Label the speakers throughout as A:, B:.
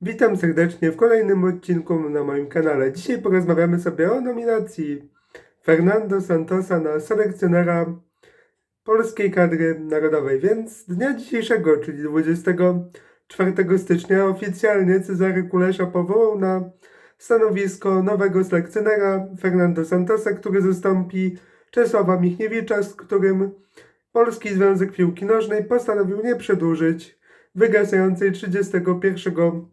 A: Witam serdecznie w kolejnym odcinku na moim kanale. Dzisiaj porozmawiamy sobie o nominacji Fernando Santosa na selekcjonera polskiej kadry narodowej. Więc dnia dzisiejszego, czyli 24 stycznia, oficjalnie Cezary Kulesza powołał na stanowisko nowego selekcjonera Fernando Santosa, który zastąpi Czesława Michniewicza, z którym Polski Związek Piłki Nożnej postanowił nie przedłużyć wygasającej 31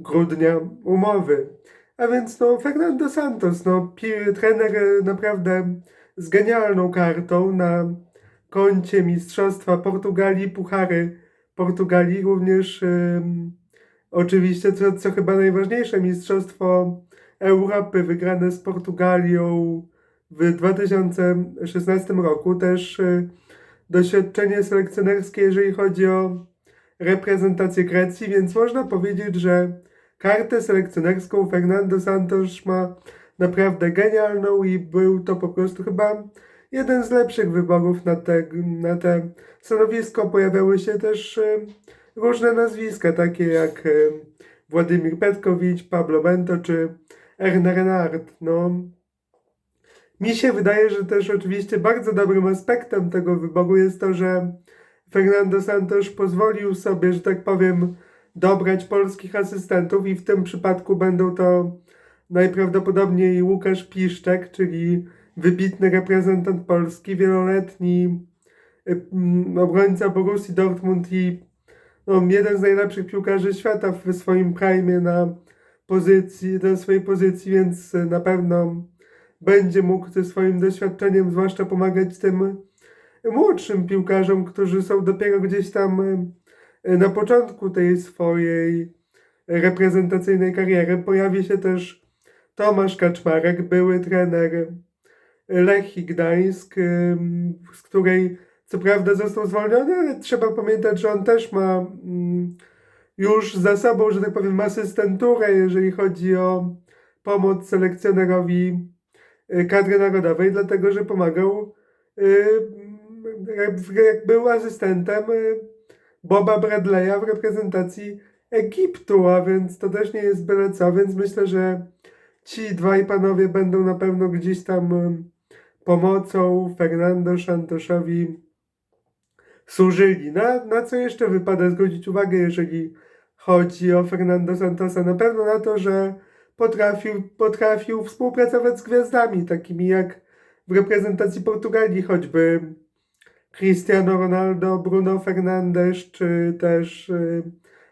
A: grudnia umowy. A więc no Fernando Santos, no trener e, naprawdę z genialną kartą na koncie Mistrzostwa Portugalii, Puchary Portugalii, również oczywiście, co, co chyba najważniejsze, Mistrzostwo Europy wygrane z Portugalią w 2016 roku, też y, doświadczenie selekcjonerskie, jeżeli chodzi o reprezentację Grecji, więc można powiedzieć, że kartę selekcjonerską Fernando Santos ma naprawdę genialną i był to po prostu chyba jeden z lepszych wyborów na te, na te stanowisko. Pojawiały się też y, różne nazwiska, takie jak y, Władimir Petkowicz, Pablo Bento czy Erne Renard. No, mi się wydaje, że też oczywiście bardzo dobrym aspektem tego wyboru jest to, że Fernando Santos pozwolił sobie, że tak powiem, dobrać polskich asystentów i w tym przypadku będą to najprawdopodobniej Łukasz Piszczek, czyli wybitny reprezentant Polski, wieloletni y, mm, obrońca Borussii Dortmund i no, jeden z najlepszych piłkarzy świata w swoim prime na pozycji, na swojej pozycji, więc y, na pewno będzie mógł ze swoim doświadczeniem zwłaszcza pomagać tym młodszym piłkarzom, którzy są dopiero gdzieś tam y, na początku tej swojej reprezentacyjnej kariery. Pojawi się też Tomasz Kaczmarek, były trener Lechii Gdańsk, y, z której co prawda został zwolniony, ale trzeba pamiętać, że on też ma mm, już za sobą, że tak powiem, asystenturę, jeżeli chodzi o pomoc selekcjonerowi kadry narodowej, dlatego że pomagał, jak, jak był asystentem y, Boba Bradley'a w reprezentacji Egiptu, a więc to też nie jest byle co, więc myślę, że ci dwaj panowie będą na pewno gdzieś tam pomocą Fernando Santoszowi służyli. Na, na co jeszcze wypada zwrócić uwagę, jeżeli chodzi o Fernando Santosa? Na pewno na to, że potrafił, potrafił współpracować z gwiazdami, takimi jak w reprezentacji Portugalii, choćby Cristiano Ronaldo, Bruno Fernandes, czy też y,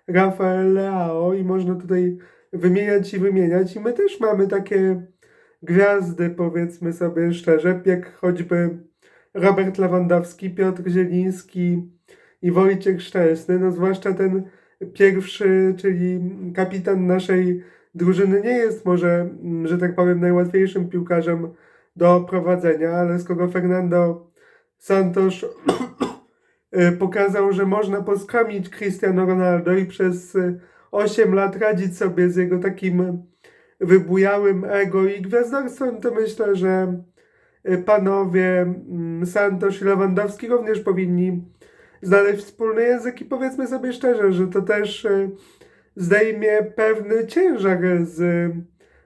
A: Rafael Leao i można tutaj wymieniać i wymieniać. I my też mamy takie gwiazdy, powiedzmy sobie szczerze, jak choćby Robert Lewandowski, Piotr Zieliński i Wojciech Szczęsny, no zwłaszcza ten pierwszy, czyli kapitan naszej drużyny nie jest może, mm, że tak powiem, najłatwiejszym piłkarzem do prowadzenia, ale skoro Fernando Santos y, pokazał, że można poskromić Cristiano Ronaldo i przez y, 8 lat radzić sobie z jego takim wybujałym ego i gwiazdorstwem, to myślę, że y, panowie mm, Santos i Lewandowski również powinni znaleźć wspólny język i powiedzmy sobie szczerze, że to też zdejmie pewny ciężar z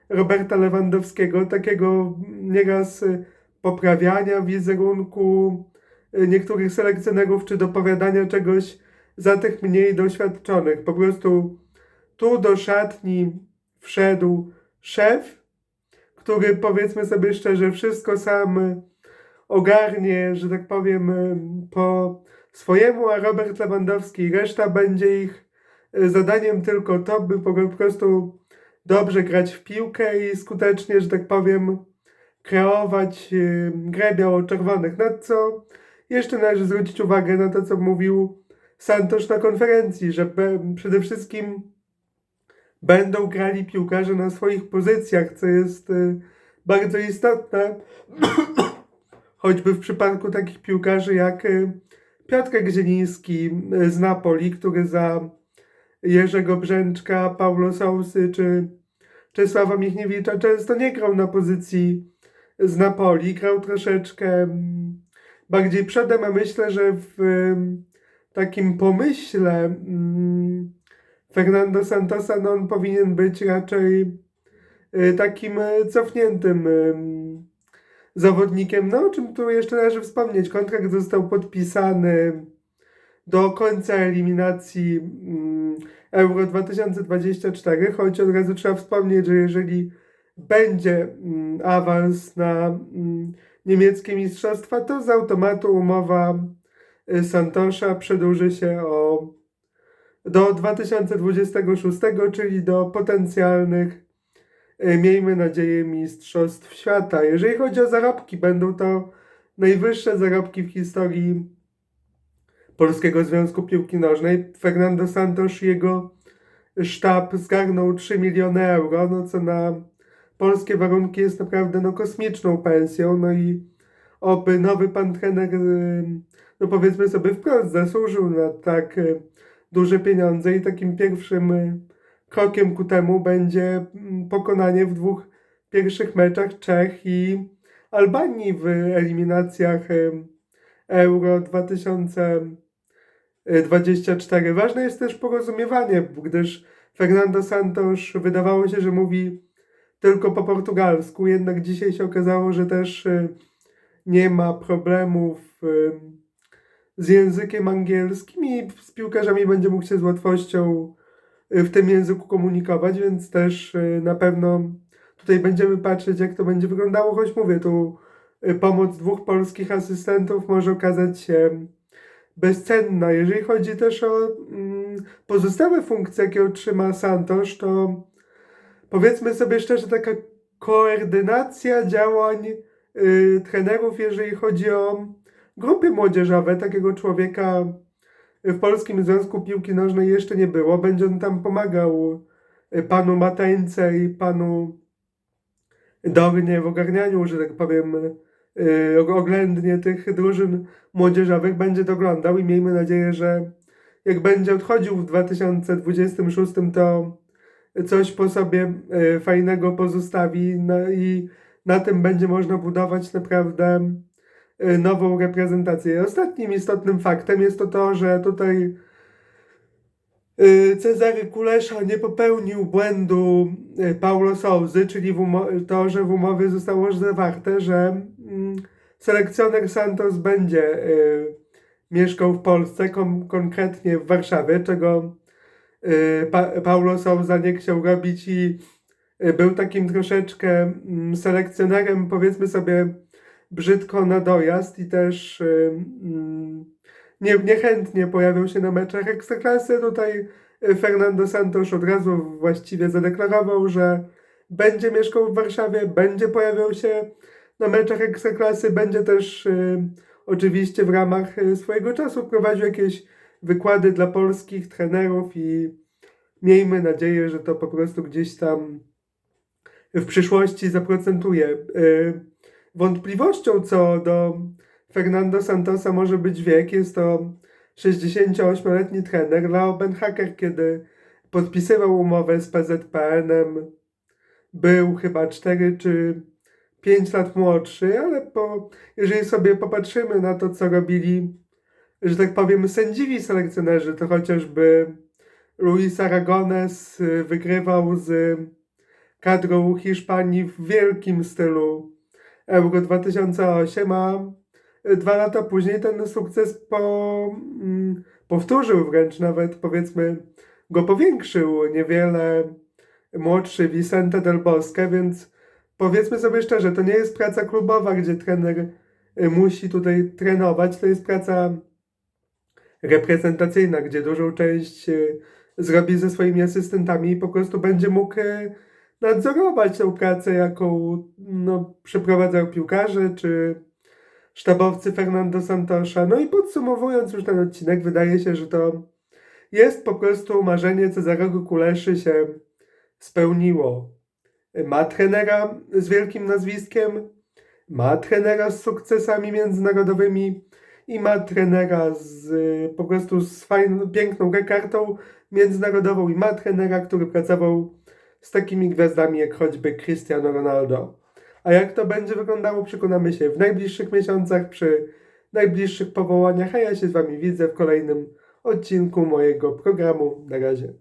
A: Roberta Lewandowskiego, takiego nieraz poprawiania wizerunku y, niektórych selekcjonerów, czy dopowiadania czegoś za tych mniej doświadczonych. Po prostu tu do szatni wszedł szef, który powiedzmy sobie szczerze, wszystko sam ogarnie, że tak powiem, po swojemu, a Robert Lewandowski, reszta będzie ich zadaniem tylko to, by po prostu dobrze grać w piłkę i skutecznie, że tak powiem, kreować y, grę biało-czerwonych. Na co jeszcze należy zwrócić uwagę na to, co mówił Santos na konferencji, że przede wszystkim będą grali piłkarze na swoich pozycjach, co jest y, bardzo istotne, choćby w przypadku takich piłkarzy jak y, Piotrek Zieliński y, z Napoli, który za Jerzego Brzęczka, Paulo Sousy czy Czesława Michniewicza często nie grał na pozycji z Napoli, grał troszeczkę mm, bardziej przodem, a myślę, że w ym, takim pomyśle mm, Fernando Santosa, no on powinien być raczej y, takim y, cofniętym ym, zawodnikiem. No o czym tu jeszcze należy wspomnieć, kontrakt został podpisany do końca eliminacji mm, Euro 2024, choć od razu trzeba wspomnieć, że jeżeli będzie mm, awans na mm, niemieckie mistrzostwa, to z automatu umowa y, Santosza przedłuży się o do 2026, czyli do potencjalnych, y, miejmy nadzieję, mistrzostw świata. Jeżeli chodzi o zarobki, będą to najwyższe zarobki w historii Polskiego Związku Piłki Nożnej. Fernando Santos i jego sztab zgarnął 3 miliony euro, no co na polskie warunki jest naprawdę no, kosmiczną pensją. No i oby nowy pan trener, y, no powiedzmy sobie wprost, zasłużył na tak y, duże pieniądze i takim pierwszym y, krokiem ku temu będzie mm, pokonanie w dwóch pierwszych meczach Czech i Albanii w eliminacjach Euro 2024. Ważne jest też porozumiewanie, gdyż Fernando Santos wydawało się, że mówi tylko po portugalsku, jednak dzisiaj się okazało, że też y, nie ma problemów y, z językiem angielskim i z piłkarzami będzie mógł się z łatwością y, w tym języku komunikować, więc też na pewno tutaj będziemy patrzeć, jak to będzie wyglądało, choć mówię, tu pomoc dwóch polskich asystentów może okazać się bezcenna. Jeżeli chodzi też o mm, pozostałe funkcje, jakie otrzyma Santos, to powiedzmy sobie szczerze, taka koordynacja działań y, trenerów, jeżeli chodzi o grupy młodzieżowe, takiego człowieka w Polskim Związku Piłki Nożnej jeszcze nie było. Będzie on tam pomagał y, panu Mateńce i panu Dornie w ogarnianiu, że tak powiem, y, oględnie tych drużyn młodzieżowych. Będzie doglądał i miejmy nadzieję, że jak będzie odchodził w 2026, to coś po sobie y, fajnego pozostawi no i na tym będzie można budować naprawdę y, nową reprezentację. Ostatnim istotnym faktem jest to to, że tutaj y, Cezary Kulesza nie popełnił błędu Paulo Souzy, czyli to, że w umowie zostało zawarte, że mm, selekcjoner Santos będzie mieszkał w Polsce, kon- konkretnie w Warszawie, czego pa- Paulo Souza nie chciał robić i y, był takim troszeczkę mm, selekcjonerem, powiedzmy sobie, brzydko na dojazd i też y, mm, nie, niechętnie pojawiał się na meczach Ekstraklasy. Tutaj y, Fernando Santos od razu właściwie zadeklarował, że będzie mieszkał w Warszawie, będzie pojawiał się na meczach Ekstraklasy, będzie też y, oczywiście w ramach y, swojego czasu prowadził jakieś wykłady dla polskich trenerów i miejmy nadzieję, że to po prostu gdzieś tam w przyszłości zaprocentuje. Y, Wątpliwością co do Fernando Santosa może być wiek. Jest to 68-letni trener. Leo Benhacker, kiedy podpisywał umowę z PZPN-em, był chyba 4 czy 5 lat młodszy, ale po, jeżeli sobie popatrzymy na to, co robili, że tak powiem, sędziwi selekcjonerzy, to chociażby Luis Aragones y, wygrywał z kadrą Hiszpanii w wielkim stylu Euro 2008, a dwa lata później ten sukces po, mm, powtórzył, wręcz nawet powiedzmy go powiększył niewiele młodszy Vicente del Bosque, więc powiedzmy sobie szczerze, to nie jest praca klubowa, gdzie trener y, musi tutaj trenować, to jest praca reprezentacyjna, gdzie dużą część y, zrobi ze swoimi asystentami i po prostu będzie mógł y, nadzorować tę pracę, jaką no, przeprowadzał piłkarze czy sztabowcy Fernando Santosza. No i podsumowując już ten odcinek, wydaje się, że to jest po prostu marzenie Cezarego Kuleszy się spełniło. Ma trenera z wielkim nazwiskiem, ma trenera z sukcesami międzynarodowymi i ma trenera z po prostu z fajną, piękną kartą międzynarodową i ma trenera, który pracował z takimi gwiazdami jak choćby Cristiano Ronaldo. A jak to będzie wyglądało, przekonamy się w najbliższych miesiącach przy najbliższych powołaniach, a ja się z Wami widzę w kolejnym odcinku mojego programu. Na razie.